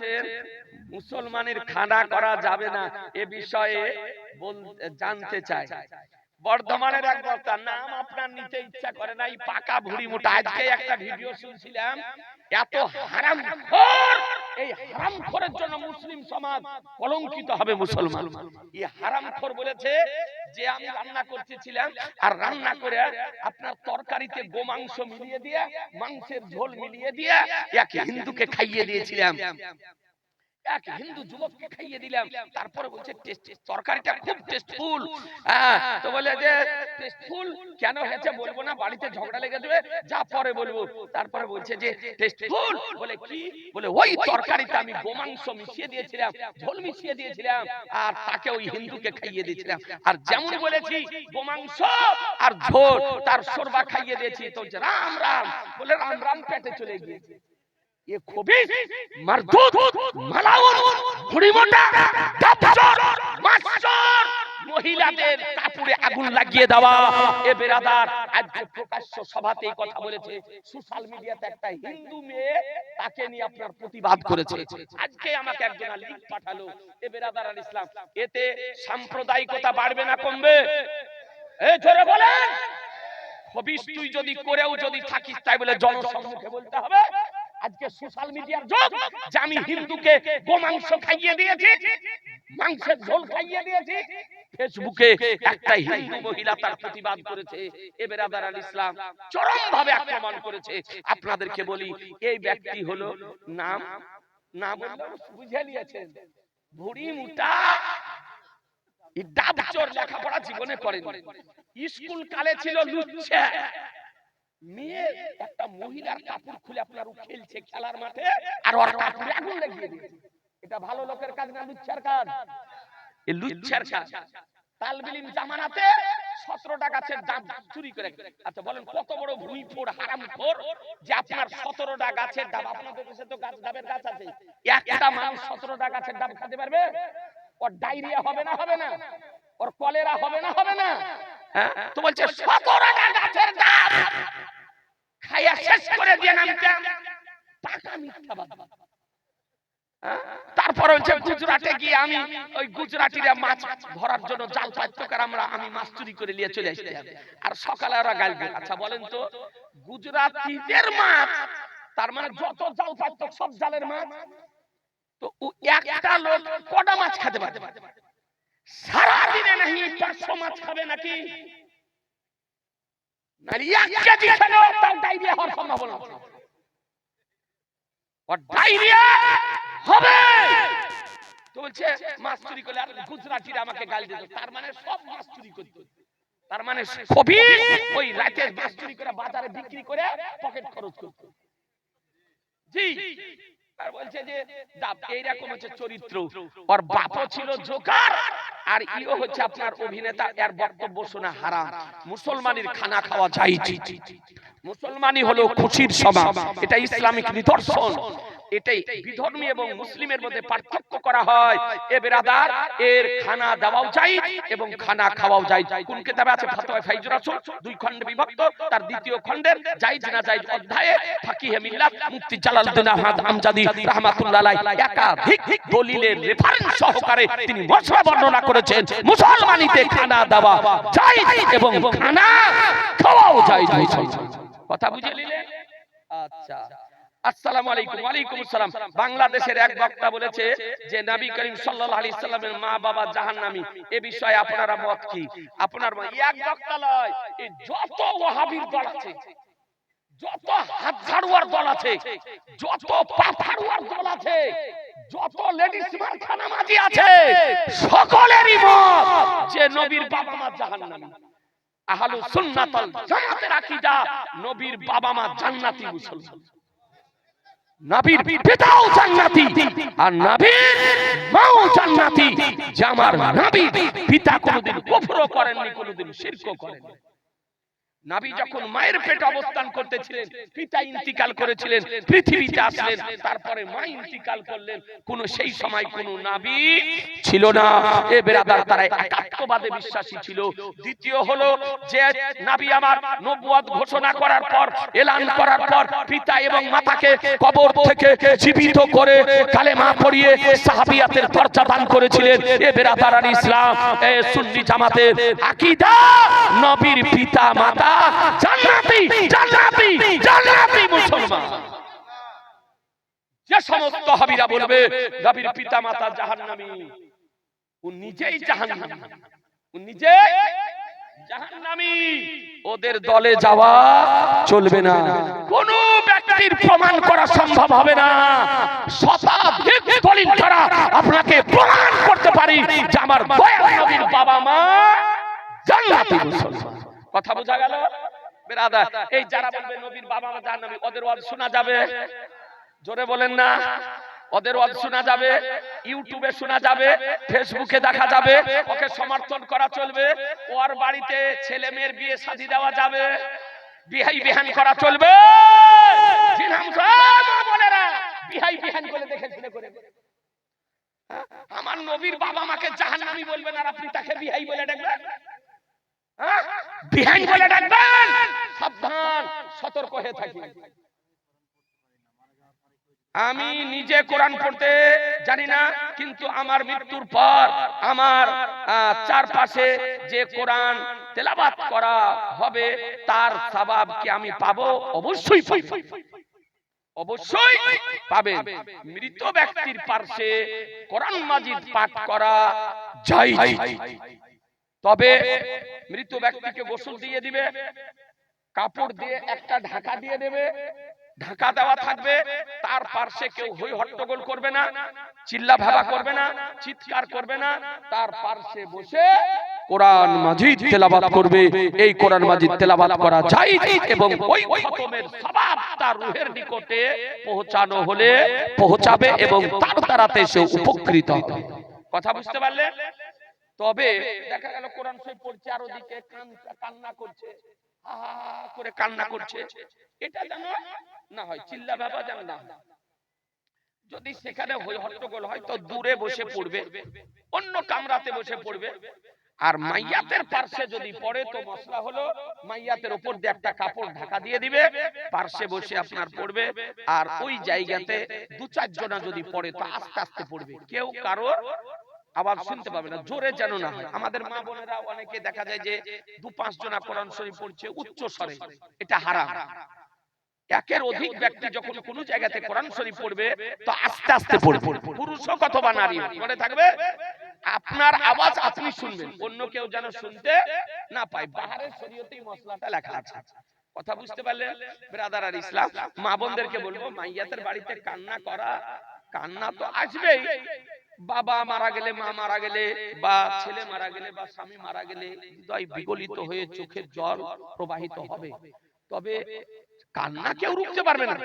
বলছেন মুসলমানের খানা করা যাবে না এ বিষয়ে জানতে চাই বর্ধমানের এক বক্তা নাম আপনার নিতে ইচ্ছা করে না এই পাকা ভুড়ি মোটা। আজকে একটা ভিডিও শুনছিলাম এত হারাম এই হারাম জন্য মুসলিম সমাজ কলঙ্কিত হবে মুসলমান। এই হারাম বলেছে যে আমি রান্না করতেছিলাম আর রান্না করে আপনার তরকারিতে গোমাংস মিলিয়ে দিয়ে, মাংসের ঝোল মিলিয়ে দিয়ে, এক হিন্দুকে খাইয়ে দিয়েছিলাম। এক হিন্দু যুবককে খাইয়ে দিলাম। তারপরে বলছে টেস্ট তরকারিটা খুব টেস্টফুল। হ্যাঁ তো বলে যে টেস্টফুল? কেন হয়েছে বলব না? বাড়িতে ঝগড়া লেগে যাবে যা পরে বলব। তারপরে বলছে যে টেস্টফুল? বলে কি? বলে ওই তরকারিতে আমি গোমাংস মিশিয়ে দিয়েছিলাম ঝোল মিশিয়ে দিয়েছিলাম আর তাকে ওই হিন্দুকে খাইয়ে দিয়েছিলাম। আর যেমন বলেছি গোমাংস আর ঝোল তার সরবা খাইয়ে দিয়েছি। তো রাম রাম। বলে রাম রাম পেটে চলে গিয়েছে। ये खबीस मरदूत মালাউন ঘুড়িমোটা ডাবচর মাস্টার মহিলাদের কাপড়ে আগুন লাগিয়ে দেওয়া এ বেরাদার আজকে প্রকাশ্য সভাতে এই কথা বলেছে সোশ্যাল মিডিয়াতে একটা হিন্দু মেয়ে তাকে নিয়ে আপনার প্রতিবাদ করেছে আজকে আমাকে একজন লিঙ্ক পাঠালো এ বেরাদার আল ইসলাম এতে সাম্প্রদায়িকতা বাড়বে না কমবে এ জোরে বলেন হবিস তুই যদি করেও যদি থাকিস তাই বলে জনসম্মুখে বলতে হবে আজকে সোশ্যাল মিডিয়ার যুগ। যে আমি হিন্দুকে গোমাংস খাইয়ে দিয়েছি। মাংসের ঝোল খাইয়ে দিয়েছি। ফেসবুকে একটা হিন্দু মহিলা তার প্রতিবাদ করেছে। এ বেরাদার আল ইসলাম চরম ভাবে আক্রমণ করেছে। আপনাদেরকে বলি এই ব্যক্তি হলো নাম না বললে বুঝে নিয়েছেন। ভুড়ি মুটা। ডাবচোর লেখাপড়া জীবনে করেনি স্কুল কালে ছিল লুচ্ছা মেয়ে একটা মহিলার কাপড় খুলে আপনার খেলছে খেলার মাঠে আর ওর কাপড়ে আগুন লাগিয়ে দিয়েছে। এটা ভালো লোকের কাজ না লুচ্ছার কাজ? এই লুচ্ছার কাজ। তালবিলিম জামানাতে সতেরোটা গাছের ডাব চুরি করে আচ্ছা বলেন কত বড় ভুঁইফোর হারাম খোর যে আপনার সতেরোটা গাছের ডাব আপনাদের দেশে তো গাছ ডাবের গাছ আছে। একটা মানুষ সতেরোটা গাছের ডাব খেতে পারবে? ওর ডায়রিয়া হবে না হবে না। ওর কলেরা হবে না হবে না। হ্যাঁ? তো বলছে সতেরোটা গাছের ডাব খাইয়া শেষ করে দিয়ে নামতাম পাকা মিথ্যাবাদ। হ্যাঁ? তারপরে হচ্ছে গুজরাটে গিয়ে আমি ওই গুজরাটিরা মাছ ধরার জন্য জাল পাইতো কার আমরা, আমি মাছ চুরি করে নিয়ে চলে আসতাম আর সকালে ওরা গাল। আচ্ছা বলেন তো, গুজরাটিদের মাছ, তার মানে যত জাল পাইতো সব জালের মাছ? তো একটা লোক কটা মাছ খেতে পারে? সারাদিনে নাহি পাঁচশো মাছ খাবে নাকি? তার মানে মানে ওই রাতে করে বাজারে বিক্রি করে পকেট খরচ করত। জি। আর বলছে যে এইরকম হচ্ছে চরিত্র। ওর বাপও ছিল জোকার। আর ইও হচ্ছে আপনার অভিনেতা, এর বক্তব্য শোনা হারাম। মুসলমানের খানা খাওয়া যাই মুসলমানই হলো খুশির সমাজ। এটা ইসলামিক নিদর্শন। এটাই বিধর্মী এবং মুসলিমের মধ্যে পার্থক্য করা হয়। এ বেরাদার এর খানা দেওয়াও চাই এবং খানা খাওয়াও চাই কোন কিতাবে আছে ফাতোয়া ফাইজুর রাসূল? দুই খণ্ডে বিভক্ত। তার দ্বিতীয় খণ্ডের জায়েজ না জায়েজ অধ্যায়ে ফাকিহে মিল্লাত মুফতি জালালউদ্দিন আহমদ আমজাদি রাহমাতুল্লাহ আলাইহি একাধিক দলিলের রেফারেন্স সহকারে তিনি মশলা বর্ণনা করেছেন। মুসলমানিতে খানা দেওয়া জায়েজ এবং খানা খাওয়াও জায়েজ কথা বুঝে নিলেন? আচ্ছা। আসসালামু আলাইকুম। ওয়ালাইকুম আসসালাম। বাংলাদেশের এক বক্তা বলেছে যে নবী করিম সাল্লাল্লাহু আলাইহি সাল্লামের মা বাবা জাহান্নামী। এ বিষয়ে আপনারা মত কি? আপনার এক বক্তা নয় এই যত ওয়াহাবির দল আছে, যত হাত ঝাড়ুয়ার দল আছে, যত পাথাড়ুয়ার দল আছে, যত লেডিস মার্কা নামাজি আছে, সকলেরই মত যে নবীর বাবা মা জাহান্নামী। আহলু সুন্নাতুল জামাতের আকীদা, নবীর বাবা মা জান্নাতি মুসলমান। নবীর পিতাও জান্নাতি, আর নবীর মাও জান্নাতি, যে আমার নাভির পিতা কোনোদিন কুফর করেননি, কোনোদিন শিরক করেননি। নাবি যখন মায়ের পেটে অবস্থান করতেছিলেন পিতা ইন্তিকাল করেছিলেন পৃথিবীতে আসলেন তারপরে মা ইন্তিকাল করলেন। কোন সেই সময় কোন নাবি ছিল না। এ বেরাদার তারা একাত্মবাদে বিশ্বাসী ছিল। দ্বিতীয় হলো যে নাবি আমার নবুয়াদ ঘোষণা করার পর এলান করার পর পিতা এবং মাতাকে কবর থেকে জীবিত করে কালেমা পড়িয়ে সাহাবিয়াতের দরজা দান করেছিলেন। এ বেরাদার ইসলাম এ সুন্নি জামাতের আকীদা নবীর পিতা মাতা যে সমস্ত হাবিরা বলবে পিতা মাতা ও নিজেই ও জাহান্নামী। ওদের দলে যাওয়া চলবে না। কোন ব্যক্তির প্রমাণ করা সম্ভব হবে না। শতাধিক ছাড়া আপনাকে প্রমাণ করতে পারি যে আমার বাবা মা জান্নাতি মুসলমান। কথা বোঝা গেল? বেরাদা এই যারা বলবে নবীর বাবা মা জাহান্নামী ওদের ওয়াজ শোনা যাবে, জোরে বলেন না, ওদের ওয়াজ শোনা যাবে, ইউটিউবে শোনা যাবে, ফেসবুকে দেখা যাবে, ওকে সমর্থন করা চলবে, ওর বাড়িতে ছেলে মেয়ের বিয়ে শাদী দেওয়া যাবে, বিহাই বিহান করা চলবে। বিহাই বিহান করে দেখে শুনে করে? আমার নবীর বাবা মাকে জাহান্নামী বলবেন আর আপনি তাকে বিহাই বলে ডাকবেন হ্যাঁ? বিহাই বলে ডাকবেন। সাবধান, সতর্ক হয়ে থাকি। আমি নিজে কোরআন পড়তে জানি না, কিন্তু আমার মৃত্যুর পর আমার চারপাশে যে কোরআন তেলাবাত করা হবে, তার সবাব কি আমি পাবো? অবশ্যই অবশ্যই পাবে মৃত ব্যক্তির পার্শ্বে কোরআন মাজিদ পাঠ করা যাই তবে মৃত ব্যক্তিকে গোসল দিয়ে দিবে কাপড় দিয়ে একটা ঢাকা দিয়ে দেবে ঢাকা দেওয়া থাকবে তার পার্শ্বে কেউ হই হট্টগোল করবে না চিল্লা ভাবা করবে না চিৎকার করবে না তার পার্শ্বে বসে কোরআন মাজিদ তেলাবাত করবে এই কোরআন মাজিদ তেলাবাত করা যায় এবং ওই খতমের সওয়াব তার রূহের নিকটে পৌঁছানো হলে পৌঁছাবে এবং তার দ্বারাতে সে উপকৃত হবে। কথা বুঝতে পারলে? তবে দেখা গেল কোরআন শরীফ পড়ছে আর ওদিকে কান- কান্না করছে। করে কান্না করছে। এটা যেন না হয়, চিল্লা বাবা যেন না। যদি সেখানে হট্টগোল হয়, তো দূরে বসে পড়বে, অন্য কামরাতে বসে পড়বে। আর মাইয়াতের পার্শ্বে যদি পড়ে, তো মশলা হলো মাইয়াতের উপর দিয়ে একটা কাপড় ঢাকা দিয়ে দিবে, পার্শ্বে বসে আপনার পড়বে। আর ওই জায়গাতে দু চার জনা যদি পড়ে, তো আস্তে আস্তে পড়বে। কেউ কারোর আওয়াজ শুনতে পাবে না জোরে যেন না হয়। আমাদের মা বোনেরা অনেকে দেখা যায় যে দু পাঁচ জনা কোরআন শরীফ পড়ছে উচ্চ স্বরে। এটা হারাম। একের অধিক ব্যক্তি যখন কোন জায়গাতে কোরআন শরীফ পড়বে তো আস্তে আস্তে পড়বে। পুরুষ হোক অথবা নারী মনে থাকবে? আপনার আওয়াজ আপনি শুনবেন। অন্য কেউ যেন শুনতে না পায়। বাহারের শরীয়তেই মশলাটা লেখা আছে। কথা বুঝতে পারলেন ব্রাদার আর ইসলাম মা বোনদেরকে বলব মাইয়াতের বাড়িতে কান্না করা কান্না তো আসবেই বাবা মারা গেলে, মা মারা গেলে, বা ছেলে মারা গেলে, বা স্বামী মারা গেলে হৃদয় বিগলিত হয়ে চোখের জল প্রবাহিত হবে। তবে কান্না কেউ রুখতে পারবে না।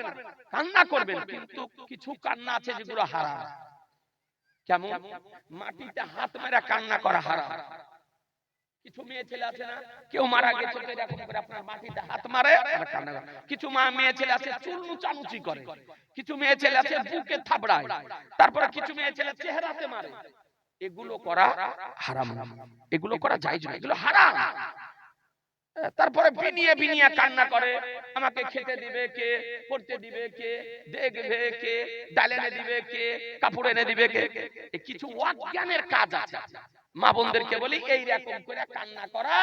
কান্না করবেন, কিন্তু কিছু কান্না আছে যেগুলো হারা কেমন? মাটিতে হাত মেরা কান্না করা হারাম। কিছু মেয়ে ছেলে আছে না, কেউ মারা গেছে। আপনার হাত মারে কান্না করে। কিছু মেয়ে ছেলে আছে বুকে থাবড়ায় তারপরে কিছু মেয়ে ছেলে চেহারাতে মারে। এগুলো করা হারাম এগুলো করা না। এগুলো হারাম। তারপরে বিনিয়ে বিনিয়ে কান্না করে। আমাকে খেতে দিবে কে? পড়তে দিবে কে? দেখবে কে? ডালে এনে দিবে কে? কাপড় এনে দিবে কে? কিছু অজ্ঞানের কাজ আছে। মা বোনদেরকে বলি এই রকম করে কান্না করা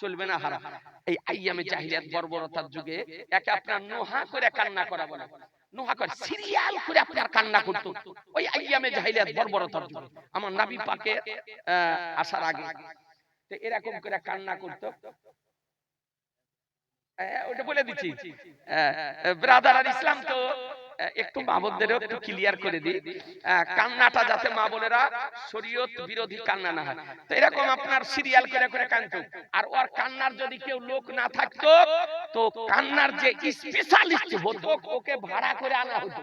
চলবে না হারাম। এই আইয়ামে জাহিলিয়াত বর্বরতার যুগে একে আপনার নোহা করে কান্না করা বলে। নোহা করে সিরিয়াল করে আপনার কান্না করতো। ওই আইয়ামে জাহিলিয়াত বর্বরতার যুগে। আমার নাবি পাকে আসার আগে। তো এরকম করে কান্না করতো। হ্যাঁ, ওটা বলে দিচ্ছি। ব্রাদার আর ইসলাম তো একটু মা বোনদেরও একটু ক্লিয়ার করে দিই। কান্নাটা যাতে মা বোনেরা শরীয়ত বিরোধী কান্না না হয়। তো এরকম আপনার সিরিয়াল করে করে কানতো আর ওর কান্নার যদি কেউ লোক না থাকতো তো কান্নার যে স্পেশালিস্ট হতো ওকে ভাড়া করে আনা হতো।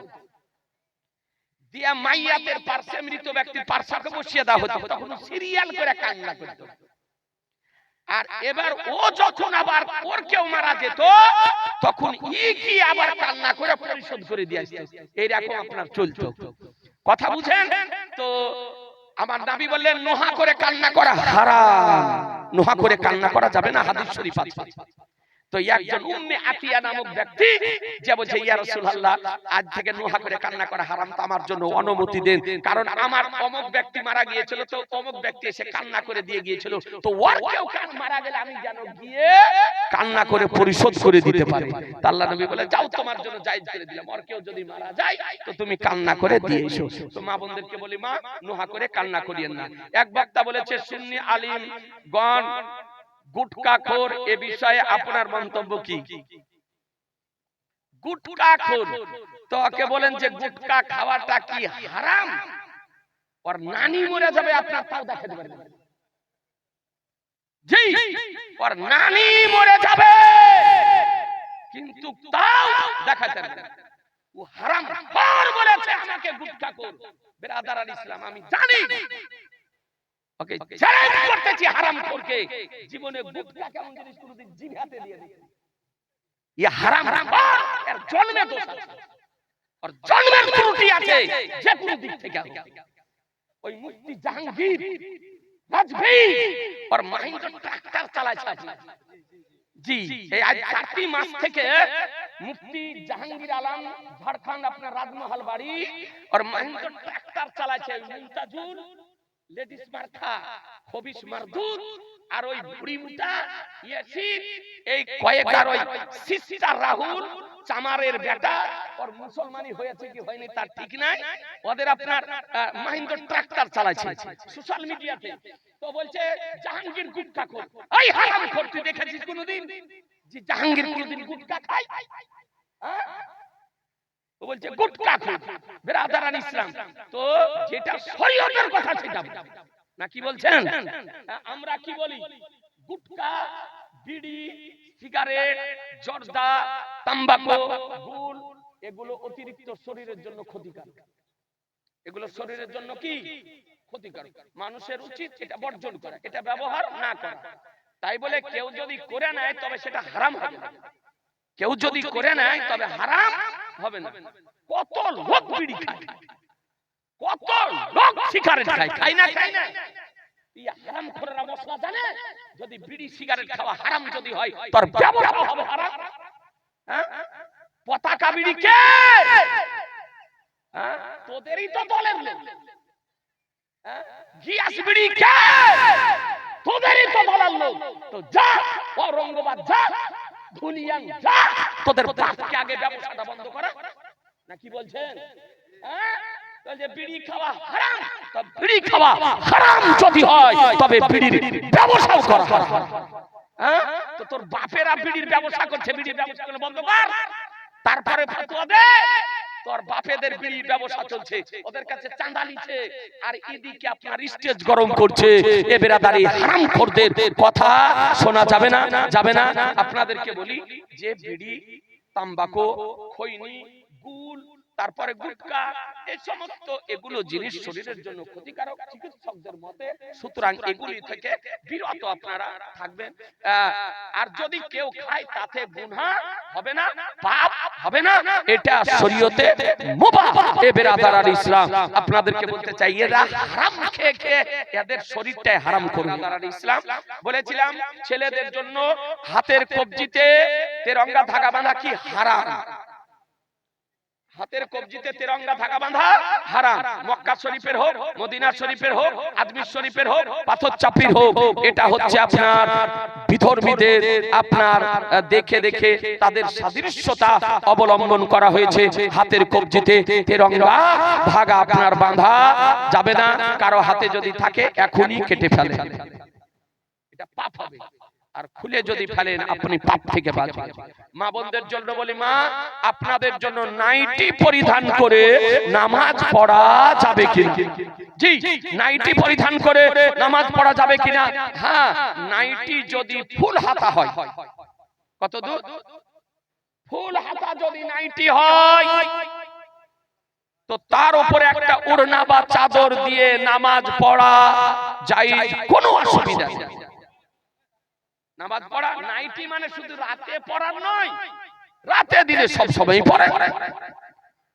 দিয়া মাইয়াতের পার্শ্বে মৃত ব্যক্তির পার্শ্বে বসিয়ে দেওয়া হতো। তখন সিরিয়াল করে কান্না করতো। আর এবার ও যখন আবার ওর কেউ মারা যেত তখন ই কি আবার কান্না করে পরিশোধ করে দিয়ে আসতো এইরকম আপনার চলতো। কথা বুঝেন? তো আমার দাবি বললেন নোহা করে কান্না করা হারাম। নোহা করে কান্না করা যাবে না হাদিস শরীফ আছে। তো একজন উম্মে আতিয়া নামক ব্যক্তি যে বলছে ইয়া রাসূলুল্লাহ আজ থেকে নোহা করে কান্না করা হারাম তো আমার জন্য অনুমতি দেন। কারণ আমার অমুক ব্যক্তি মারা গিয়েছিল তো অমুক ব্যক্তি এসে কান্না করে দিয়ে গিয়েছিল। তো ওর কেউ কান মারা গেলে আমি যেন গিয়ে কান্না করে পরিশোধ করে দিতে পারি। তা আল্লাহ নবী বলে যাও তোমার জন্য জায়েজ করে দিলাম ওর কেউ যদি মারা যায় তো তুমি কান্না করে দিয়ে এসো তো মা বোনদেরকে বলি মা নোহা করে কান্না করিয়েন না এক বক্তা বলেছে সুন্নি আলিম গণ গুটকাখোর এ বিষয়ে আপনার মন্তব্য কি? গুটকাখোর। তো ওকে বলেন যে গুটকা খাওয়াটা কি হারাম? ওর নানি মরে যাবে, আপনার তাও দেখাতে পারবেন না। জি, ওর নানি মরে যাবে, কিন্তু তাও দেখাতে। ও হারাম। বলেছে আমাকে গুটকাখোর। বেরাদার আল ইসলাম, আমি জানি। ওকে চ্যালেঞ্জ করতেছি হারাম খোরকে জীবনে গুটকা কেমন জিনিস কোনোদিন জিভাতে দিয়ে দিই ইয়ে হারাম খোর এর জন্মে দোষ আছে। ওর জন্মের ত্রুটি আছে যে কোনো দিক থেকে। ওই মুফতি জাহাঙ্গীর রাজভি ওর মাহিন্দ্র ট্রাক্টর আপনি জি এই আজ চারটি মাস থেকে মুফতি জাহাঙ্গীর আলম ঝাড়খণ্ড আপনার রাজমহল বাড়ি আর মাহিন্দ্র ট্রাক্টর চালাচ্ছে মুমতাজুর লেডিস মার্থা খবিস মারদুর আর ওই বুড়ি মুটা ইয়াসিন এই কয়েকবার ওই সিস্টার রাহুল চামারের বেটা ওর মুসলমানি হয়েছে কি হয়নি তার ঠিক নাই। ওদের আপনার মাহিন্দ্র ট্রাক্টর চালাচ্ছে সোশ্যাল মিডিয়াতে তো। বলছে জাহাঙ্গীর গুটকা খোর। এই হারাম খোর তুই দেখেছিস কোনোদিন যে জাহাঙ্গীর কোনোদিন গুটকা খায়? হ্যাঁ? ও বলছে গুটকা বেরাদারান ইসলাম। তো যেটা শরীয়তের কথা সেটা না কি বলছেন? আমরা কি বলি? গুটকা, বিড়ি, সিগারেট, জর্দা, তাম্বাকু গুল এগুলো অতিরিক্ত শরীরের জন্য ক্ষতিকারক। এগুলো শরীরের জন্য কি? ক্ষতিকারক। মানুষের উচিত এটা বর্জন করা, এটা ব্যবহার না করা। তাই বলে কেউ যদি করে নেয়, তবে সেটা হারাম হবে। কেউ যদি করে নেয়, তবে হারাম হবে না। কত লোক বিড়ি খায়। কত লোক সিগারেট খায় খায় না খায় না। হারাম খোরেরা মশলা জানে? যদি বিড়ি সিগারেট খাওয়া হারাম যদি হয় তোর ব্যবসা হবে হারাম? হ্যাঁ? পতাকা বিড়ি কে? হ্যাঁ? তোদেরই তো দলের লোক। হ্যাঁ? গিয়াস বিড়ি কে? তোদেরই তো দলের লোক। তো যা ঔরঙ্গাবাদ যা। তোদের বাপকে আগে ব্যবসাটা বন্ধ করা। না কি বলছেন? হ্যাঁ? বলছে বিড়ি খাওয়া হারাম তো বিড়ি খাওয়া হারাম যদি হয় তবে বিড়ির ব্যবসাও করা হ্যাঁ? তো তোর বাপেরা বিড়ির ব্যবসা করছে বিড়ির ব্যবসা করে বন্ধ কর। তারপরে ফতোয়া দে। তোর বাপেদের বিল ব্যবসা চলছে ওদের কাছে চাঁদা নিচ্ছে আর এদিকে আপনার স্টেজ গরম করছে এ বেরাদারি হারাম খোরদের কথা শোনা যাবে না যাবে না আপনাদেরকে বলি যে বিড়ি তাম্বাকু খৈনি গুল তারপরে গুটকা এই সমস্ত এগুলো জিনিস শরীরের জন্য ক্ষতিকারক চিকিৎসকদের মতে সুতরাং এগুলি থেকে বিরত আপনারা থাকবেন। আর যদি কেউ খায় তাতে গুনাহ হবে না পাপ হবে না এটা শরীয়তে মুবাহ। এ বেরাদার ইসলাম আপনাদেরকে বলতে চাই এরা হারাম খেয়ে খেয়ে এদের শরীরটাই হারাম করুন। ইসলাম বলেছিলাম ছেলেদের জন্য হাতের কবজিতে তেরঙ্গা ধাগা বাঁধা কি হারাম? হাতের কবজিতে তেরঙ্গা থাকা বাঁধা, হারাম। মক্কা শরীফের হোক, মদিনা শরীফের হোক আজমির শরীফের হোক, পাথর চাপির হোক, এটা হচ্ছে আপনার বিধর্মীদের, আপনার দেখে দেখে তাদের সাদৃশ্যতা অবলম্বন করা হয়েছে। হাতের কবজিতে তেরঙ্গা ধাগা আপনার বাঁধা যাবে না। কারও হাতে যদি থাকে, এখনই কেটে ফেলে। এটা পাপ হবে। আর খুলে যদি ফেলেন আপনি পাপ থেকে বাঁচবেন। মা বোনদের জন্য বলি মা আপনাদের জন্য নাইটি পরিধান করে নামাজ পড়া যাবে কিনা? জি নাইটি পরিধান করে নামাজ পড়া যাবে কিনা? হ্যাঁ নাইটি যদি ফুল হাতা হয়। কত দূর? ফুল হাতা যদি নাইটি হয়। তো তার উপরে একটা ওড়না বা চাদর দিয়ে নামাজ পড়া যাই কোনো অসুবিধা নেই। নামাজ পড়া নাইটি মানে শুধু রাতে পড়ার নয় রাতে দিনে সব সময় পড়ে।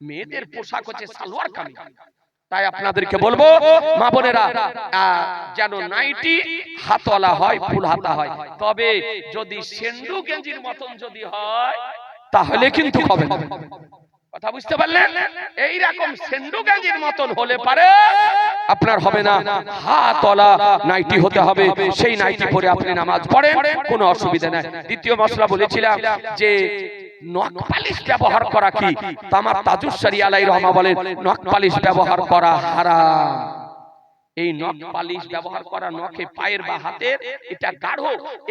মেয়েদের পোশাক হচ্ছে সালোয়ার কামিজ। তাই আপনাদেরকে বলব মা বোনেরা যেন নাইটি হাতওয়ালা হয় ফুল হাতা হয়। তবে যদি সেন্ডু গেঞ্জির মতন যদি হয় তাহলে কিন্তু হবে না। কথা বুঝতে পারলেন? এই রকম সেন্ডু গাঞ্জির মতন হলে পারে, আপনার হবে না। হাতলা নাইটি হতে হবে। সেই নাইটি পরে আপনি নামাজ পড়েন, কোনো অসুবিধা নাই। দ্বিতীয় মশলা বলেছিলাম যে নখ পালিশ ব্যবহার করা কি? তামার তাজুসারি আলাই রহমা বলেন, নখ পালিশ ব্যবহার করা হারাম। এই নখ পালিশ ব্যবহার করা নখে পায়ের বা হাতের এটা গাঢ়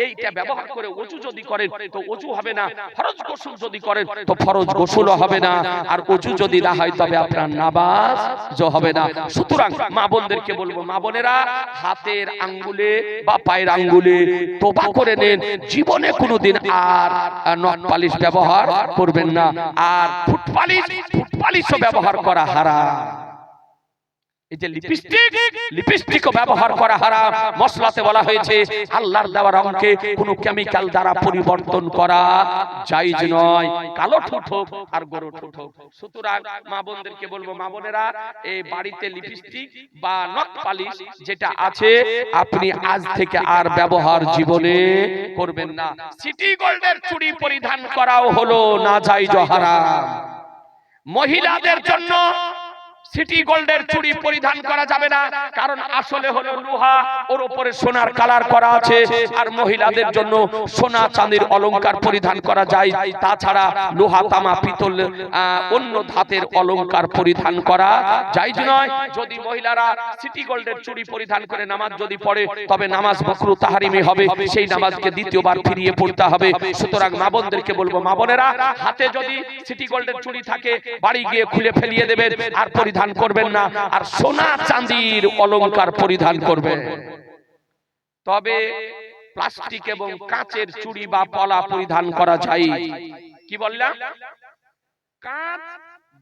এইটা ব্যবহার করে অজু যদি করেন তো অজু হবে না। ফরজ গোসল যদি করেন তো ফরজ গোসলও হবে না। আর অজু যদি না হয় তবে আপনার নামাজ জ হবে না। সুতরাং মা বোনদেরকে বলব মা বোনেরা হাতের আঙ্গুলে বা পায়ের আঙ্গুলে তোবা করে নেন। জীবনে কোনোদিন আর নখ পালিশ ব্যবহার করবেন না। আর ফুট পালিশ ফুট পালিশও ব্যবহার করা হারাম এই যে লিপস্টিক লিপস্টিকও ব্যবহার করা হারাম। মশলাতে বলা হয়েছে আল্লাহর দেওয়া রঙকে কোনো কেমিক্যাল দ্বারা পরিবর্তন করা জায়েজ নয়। কালো ঠোঁট হোক আর গরু ঠোঁট হোক। সুতরাং মা বোনদেরকে বলব মা বোনেরা এই বাড়িতে লিপস্টিক বা নখ পালিশ যেটা আছে আপনি আজ থেকে আর ব্যবহার জীবনে করবেন না। সিটি গোল্ডের চুড়ি পরিধান করাও হলো না জায়েজ হারাম। মহিলাদের জন্য সিটি গোল্ডের চুড়ি পরিধান করা যাবে না। কারণ আসলে হলো লোহা, ওর উপরে সোনার কালার করা আছে। আর মহিলাদের জন্য সোনা চাঁদির অলংকার পরিধান করা যায়। তাছাড়া লোহা, তামা, পিতল অন্য ধাতের অলংকার পরিধান করা যায় নয়। যদি মহিলারা সিটি গোল্ডের চুড়ি পরিধান করে নামাজ যদি পড়ে, তবে নামাজ বকরু তাহারিমি হবে। সেই নামাজকে দ্বিতীয়বার ফিরিয়ে পড়তে হবে। সুতরাং মা বোনদেরকে বলব, মা বোনেরা, হাতে যদি সিটি গোল্ডের চুড়ি থাকে, বাড়ি গিয়ে খুলে ফেলিয়ে দেবেন। আর পরিধান করবেন না, আর সোনা চাঁদির অলংকার পরিধান করবেন। তবে প্লাস্টিক এবং কাঁচের চুড়ি বা পলা পরিধান করা যায়। কি বললাম কাঁচ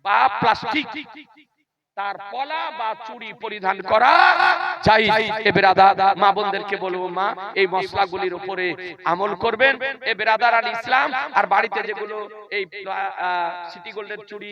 বা প্লাস্টিক তার পলা বা চুড়ি পরিধান করা। চাই এ বেরাদা মা বোনদেরকে বলব মা এই মশলাগুলির উপরে আমল করবেন এ বেরাদার আল ইসলাম। আর বাড়িতে যেগুলো এই সিটি গোল্ডের চুড়ি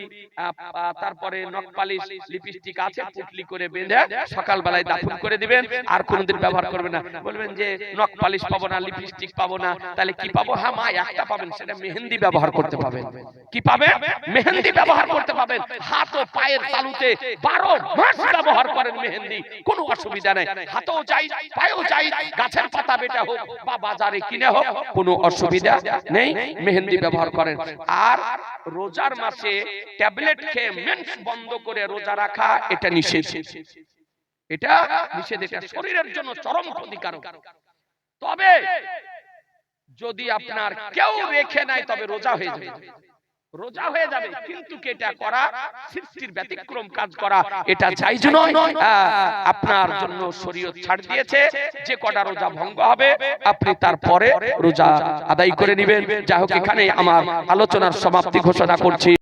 তারপরে নখ পালিশ লিপস্টিক আছে পুটলি করে বেঁধে সকাল বেলায় দাফন করে দিবেন। আর কোনোদিন ব্যবহার করবেন না। বলবেন যে নখ পালিশ পাবো না লিপস্টিক পাবো না। তাহলে কি পাবো হ্যাঁ মা একটা পাবেন সেটা মেহেন্দি ব্যবহার করতে পাবেন। কি পাবেন মেহেন্দি ব্যবহার করতে পাবেন। হাত ও পায়ের তালুতে বারো মাস ব্যবহার করেন মেহেন্দি, কোনো অসুবিধা নেই। হাতেও চাই, পায়েও চাই, গাছের পাতা বেটা হোক বা বাজারে কিনে হোক, কোনো অসুবিধা নেই, মেহেন্দি ব্যবহার করেন। আর রোজার মাসে ট্যাবলেট খেয়ে মেন্স বন্ধ করে রোজা রাখা, এটা নিষেধ। এটা নিষেধ, এটা শরীরের জন্য চরম ক্ষতিকারক। তবে যদি আপনার কেউ রেখে নাই তবে রোজা হয়ে যাবে। রোজা হয়ে যাবে কিন্তু এটা করা সৃষ্টির ব্যতিক্রম কাজ করা এটা চাইজ নয় আপনার জন্য শরীয়ত ছাড় দিয়েছে যে কটা রোজা ভঙ্গ হবে আপনি তারপরে রোজা আদায় করে নেবেন। যাই হোক এখানে আমার আলোচনার সমাপ্তি ঘোষণা করছি।